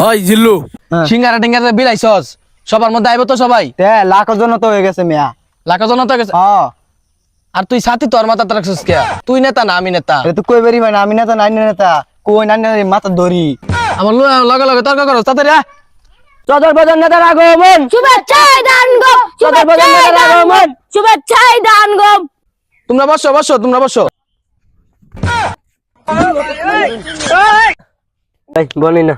হয় জিল্লু। হ্যাঁ। সিঙ্গারা টিঙ্গারা বিলাইছস? সবার মধ্যে আইব তো সবাই? তে লাখের জন্য তো হয়ে গেছে মিয়া। লাখা জন তো গেছে? হ্যাঁ আর তুই সাথী তোর মাথা রাখছিস কে? তুই নেতা না আমি নেতা? এটা তো কই বেরি মানে আমি নেতা নাই নেতা। কই নাই নেতা মাথা ধরি আমার লগে লগে তর্ক করস তাড়াতাড়ি আয়। সদর বাজার নেতার আগমন শুভেচ্ছায় দান গম শুভেচ্ছায় দান গম শুভেচ্ছায় দান গম তোমরা বসো বসো তোমরা বসো। বলি না।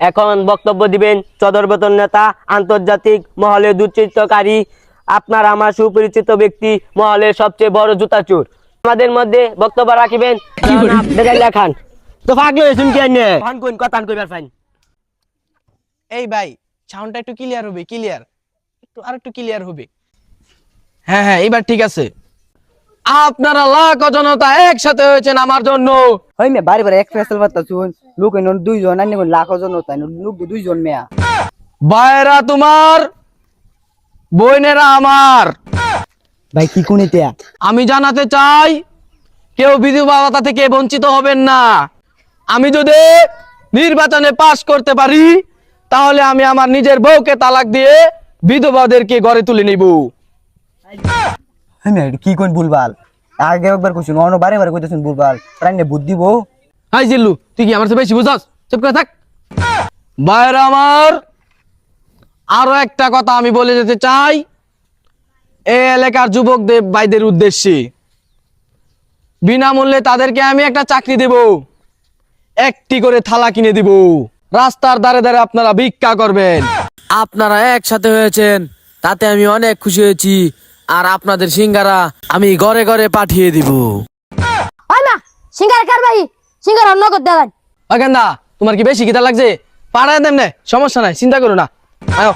এখন বক্তব্য দিবেন সদর বেতন নেতা আন্তর্জাতিক মহলে দুচিত্রকারী আপনার আমার সুপরিচিত ব্যক্তি মহলের সবচেয়ে বড় জুতা চোর আমাদের মধ্যে বক্তব্য রাখিবেন লেখান তো ফাগলে শুন কি আইনে? ফান কোন কথা কইবার ফাইন এই ভাই সাউন্ডটা একটু ক্লিয়ার হবে ক্লিয়ার একটু আর একটু ক্লিয়ার হবে। হ্যাঁ হ্যাঁ এইবার ঠিক আছে। আপনারা লাখ জনতা একসাথে হয়েছেন আমার জন্য। হই মে বারে বারে এক ফেসল বাতা শুন লোক এন দুইজন আনি লাখের জন্য তাই লোক দুইজন মিয়া। ভাইরা তোমার বোনেরা আমার। ভাই কি কোনিতে আমি জানাতে চাই কেউ বিধবা ভাতা থেকে বঞ্চিত হবেন না। আমি যদি নির্বাচনে পাশ করতে পারি তাহলে আমি আমার নিজের বউকে তালাক দিয়ে বিধবাদেরকে গড়ে তুলে নিব। হই কি ভুলবাল আগে একবার কইছুন অন্য বারে বারে কইতেছুন ভুলবাল হাই জিল্লু, তুই কি আমার বেশি বুঝাস? চুপ করে থাক। বাইরে আমার আরও একটা কথা আমি বলে যেতে চাই। এই এলাকার যুবকদের, ভাইদের উদ্দেশ্যে। বিনামূল্যে তাদেরকে আমি একটা চাকরি দেব। একটি করে থালা কিনে দিব। রাস্তার ধারে ধারে আপনারা ভিক্ষা করবেন। আপনারা একসাথে হয়েছেন, তাতে আমি অনেক খুশি হয়েছি। আর আপনাদের সিঙ্গারা আমি ঘরে ঘরে পাঠিয়ে দিব। ওই মা সিঙ্গার কার ভাই সিঙ্গার তোমার কি বেশি কিতা লাগছে? পাড়ায় দেন সমস্যা নাই চিন্তা করো না। আয়ো।